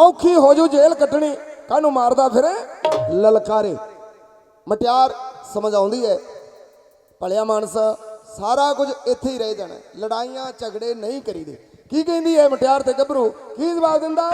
ਔਖੀ ਹੋ ਜੂ ਜੇਲ੍ਹ ਕੱਟਣੀ ਕਾਹਨੂੰ ਮਾਰਦਾ ਫਿਰੇ ਲਲਕਾਰੇ। ਮਟਿਆਰ ਸਮਝ ਆਉਂਦੀ ਹੈ ਭਲਿਆ ਮਾਨਸ, ਸਾਰਾ ਕੁਝ ਇੱਥੇ ਹੀ ਰਹਿ ਜਾਣਾ ਲੜਾਈਆਂ, ਝਗੜੇ ਨਹੀਂ ਕਰੀਦੇ। ਕੀ ਕਹਿੰਦੀ ਹੈ ਮਟਿਆਰ ਤੇ ਗੱਭਰੂ? ਕੀ ਜਵਾਬ ਦਿੰਦਾ?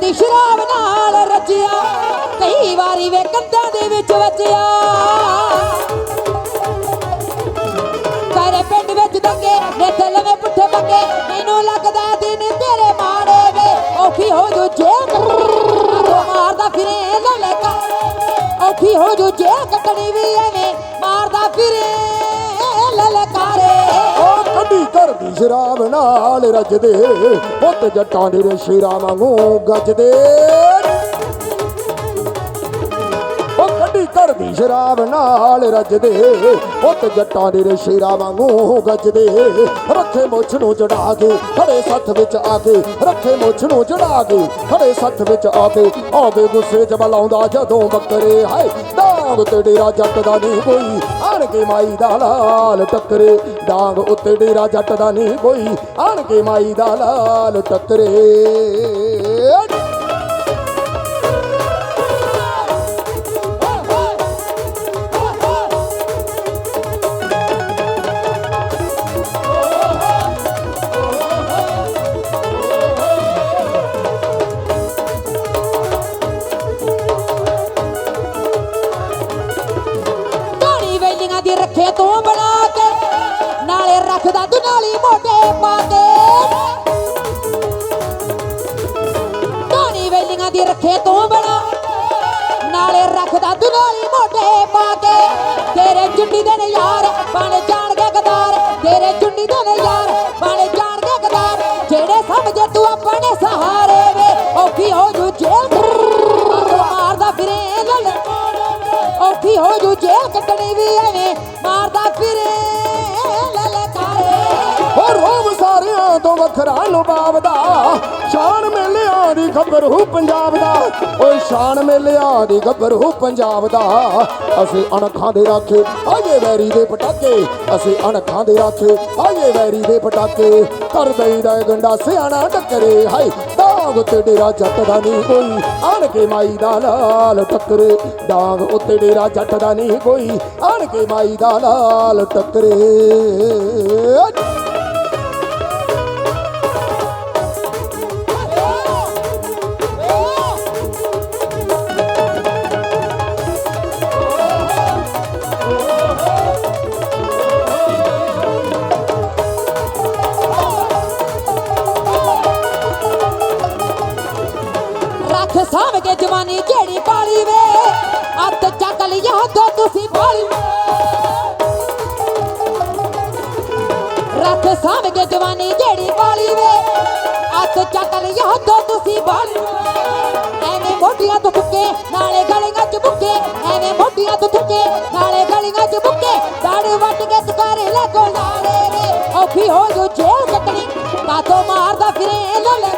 ਰਹਿੰਦਾ ਸ਼ਰਾਬ ਨਾਲ ਰਚਿਆ ਕਈ ਵਾਰੀ ਵੇ ਕੰਧਾਂ ਦੇ ਵਿੱਚ ਵੱਜਿਆ। ਕਰੇ ਪਿੰਡ ਵਿੱਚ ਦੰਗੇ ਨੇ ਲਵੇਂ ਪੁੱਠੇ ਪੰਗੇ, ਮੈਨੂੰ ਲੱਗਦਾ ਦਿਨ ਤੇਰੇ ਮਾੜੇ ਵੇ, ਔਖੀ ਹੋ ਜੂ ਜੇ ਮਾਰਦਾ ਫਿਰੇ ਲੈ ਕਾ ਔਖੀ ਹੋ ਜੂ ਜੇ ਕੱਟਣੀ ਵੀ ਐਵੇਂ, ਮਾਰਦਾ ਫਿਰੇ ਸ਼ਰਾਬ ਨਾਲ ਰੱਜਦੇ। ਪੁੱਤ ਜੱਟਾਂ ਦੇ ਰੇ ਸ਼ੇਰਾਂ ਵਾਂਗੂ ਗੱਜਦੇ। ਕੱਢੀ ਸ਼ਰਾਬ ਨਾਲ ਰੱਜਦੇ ਉੱਤ ਜੱਟਾਂ ਦੇ ਸ਼ੇਰਾ ਸ਼ੇਰਾਂ ਵਾਂਗੂ ਗੱਜਦੇ। ਰੱਖੇ ਮੁੱਛ ਨੂੰ ਚੜਾ ਕੇ ਖੜੇ ਸੱਥ ਵਿੱਚ ਆ ਕੇ, ਰੱਖੇ ਮੁੱਛ ਨੂੰ ਚੜਾ ਕੇ ਖੜੇ ਸੱਥ ਵਿੱਚ ਆ ਕੇ, ਆਵੇ ਗੁੱਸੇ ਚ ਬਲਾਉਂਦਾ ਜਦੋਂ ਬੱਕਰੇ, ਹਾਏ, ਡਾਂਗ ਤੇ ਡੇਰਾ ਜੱਟ ਦਾ ਨਹੀਂ ਕੋਈ ਆਣ ਕੇ ਮਾਈ ਦਾ ਲਾਲ ਟੱਕਰੇ। ਡਾਂਗ ਉੱਤੇ ਡੇਰਾ ਜੱਟ ਦਾ ਨਹੀਂ ਕੋਈ ਆਣ ਕੇ ਮਾਈ ਦਾ ਲਾਲ ਟੱਕਰੇ। ਦੀ ਰੱਖੇ ਤੂੰ ਬਣਾ। ਨਾਲੇ ਰੱਖਦਾ ਤੂੰ ਨਾਲੀ ਪਾ ਕੇ। ਤੇਰੇ ਚੁੰਡੀ ਦੇ ਨੇ ਯਾਰ ਬਣ ਜਾਣਗੇ ਗਦਾਰ। ਤੇਰੇ ਚੁੰਡੀ ਦੇ ਨੇ ਯਾਰ ਬਣ ਜਾਣਗੇ ਗਦਾਰ। ਜਿਹੜੇ ਸਮਝੇ ਤੂੰ ਆਪਣੇ ਸਹਾਰੇ ਵੇ, ਔਖੀ ਹੋ ਜੂ ਜੇਲ ਮਾਰਦਾ ਫਿਰੇ ਲਲ ਔਖੀ ਹੋ ਜੂ ਜੇਲ੍ਹ ਕੱਟਣੀ ਵੀ ਐਵੇਂ ਵੱਖਰਾ ਲੁਬਾਵਦਾ ਸ਼ਾਨ ਮੇਲਿਆਂ ਦੀ ਖਬਰ ਹੂ ਪੰਜਾਬ ਦਾ। ਓਏ ਸ਼ਾਨ ਮੇਲਿਆਂ ਦੀ ਖਬਰ ਹੂ ਪੰਜਾਬ ਦਾ। ਅਸੀਂ ਅਣਖਾਂ ਦੇ ਰਾਖੇ ਆਏ ਵੈਰੀ ਦੇ ਪਟਾਕੇ। ਅਸੀਂ ਅਣਖਾਂ ਦੇ ਰਾਖੇ ਆਏ ਵੈਰੀ ਦੇ ਪਟਾਕੇ। ਕਰ ਦਈਦਾ ਗੰਡਾ ਸਿਆਣਾ ਟੱਕਰੇ, ਹਾਏ, ਡਾਂਗ ਉੱਤੇ ਡੇਰਾ ਜੱਟ ਦਾ ਨਹੀਂ ਕੋਈ। ਆਣ ਕੇ ਮਾਈ ਦਾ ਲਾਲ ਟੱਕਰੇ, ਡਾਂਗ ਉੱਤੇ ਡੇਰਾ ਜੱਟ ਦਾ ਨਹੀਂ ਕੋਈ। ਆਣ ਕੇ ਮਾਈ ਦਾ ਲਾਲ ਟੱਕਰੇ। ਜਵਾਨੀ ਜਿਹੜੀ ਪਾਲੀ ਵੇ? ਅੱਤ ਚੱਕ ਲਿਆ ਦੋ ਤੁਸੀਂ ਪਾਲੀ ਰੱਖ ਸਾਂਭ ਕੇ ਜਵਾਨੀ ਜਿਹੜੀ ਪਾਲੀ ਵੇ? ਅੱਤ ਚੱਕ ਲਿਆ ਦੋ ਤੁਸੀਂ ਪਾਲੀ ਐਵੇਂ ਮੋਢੀਆਂ ਤੋਂ ਫੁੱਕੇ ਨਾਲੇ ਗਲੀਆਂ ਚ ਬੁੱਕੇ ਐਵੇਂ ਮੋਢੀਆਂ ਤੋਂ ਥੁੱਕੇ, ਨਾਲੇ ਗਲੀਆਂ ਚ ਬੁੱਕੇ ਦਾੜ ਵੱਟ ਕੇ ਤੁਕਾਰੇ ਲੈ ਕੋ ਨਾਲੇ ਵੇ। ਔਖੀ ਹੋ ਜੋ ਜੇਲ੍ਹ ਕੱਟਣੀ ਕਾਤੋਂ ਮਾਰਦਾ ਫਿਰੇ ਲੱਲੇ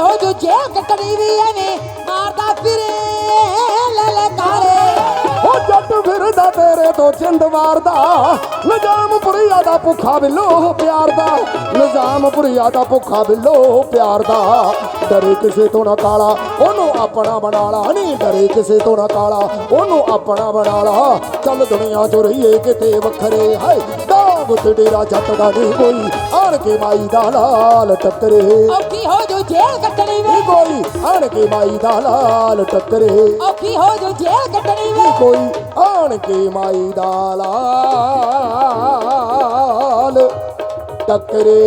ਹੋ ਜੋ ਜੇਲ੍ਹ ਕੱਟਣੀ ਵੀ ਐਵੇਂ, ਮਾਰਦਾ ਫਿਰੇ ਲਲਕਾਰੇ ਉਹ ਜੱਟ ਫਿਰਦਾ ਤੇਰੇ ਤੋਂ ਚਿੰਦ ਵਾਰਦਾ ਨਿਜ਼ਾਮ ਦਾ ਭੁੱਖਾ ਬਿੱਲੋ ਪਿਆਰ ਦਾ ਨਿਜ਼ਾਮ ਦਾ ਭੁੱਖਾ ਬਿੱਲੋ ਪਿਆਰ ਦਾ ਡਰੇ ਕਿਸੇ ਤੋਂ ਨਾ ਕਾਲਾ, ਉਹਨੂੰ ਆਪਣਾ ਬਣਾ ਲਾ ਨਹੀਂ, ਡਰੇ ਕਿਸੇ ਤੋਂ ਨਾ ਕਾਲਾ, ਉਹਨੂੰ ਆਪਣਾ ਬਣਾ ਲਾ ਚੱਲ ਦੁਨੀਆ ਚ ਰਹੀਏ ਕਿਤੇ ਵੱਖਰੇ, ਹਾਏ ਡਾਂਗ ਤੇ ਡੇਰਾ ਜੱਟ ਦਾ ਨਹੀਂ ਕੋਈ। ਆਣ ਕੇ ਮਾਈ ਦਾ ਲਾਲ ਟੱਕਰੇ। ਔਖੀ ਹੋ ਜੋ ਜੇਲ੍ਹ ਕੱਟਣੀ ਵੇ। ਕੋਈ ਆਣ ਕੇ ਮਾਈ ਦਾ ਲਾਲ ਟੱਕਰੇ। ਔਖੀ ਹੋ ਜੋ ਜੇਲ੍ਹ ਕੱਟਣੀ ਵੇ। ਕੋਈ ਆਣ ਕੇ ਮਾਈ ਦਾ ਲਾਲ ਟੱਕਰੇ।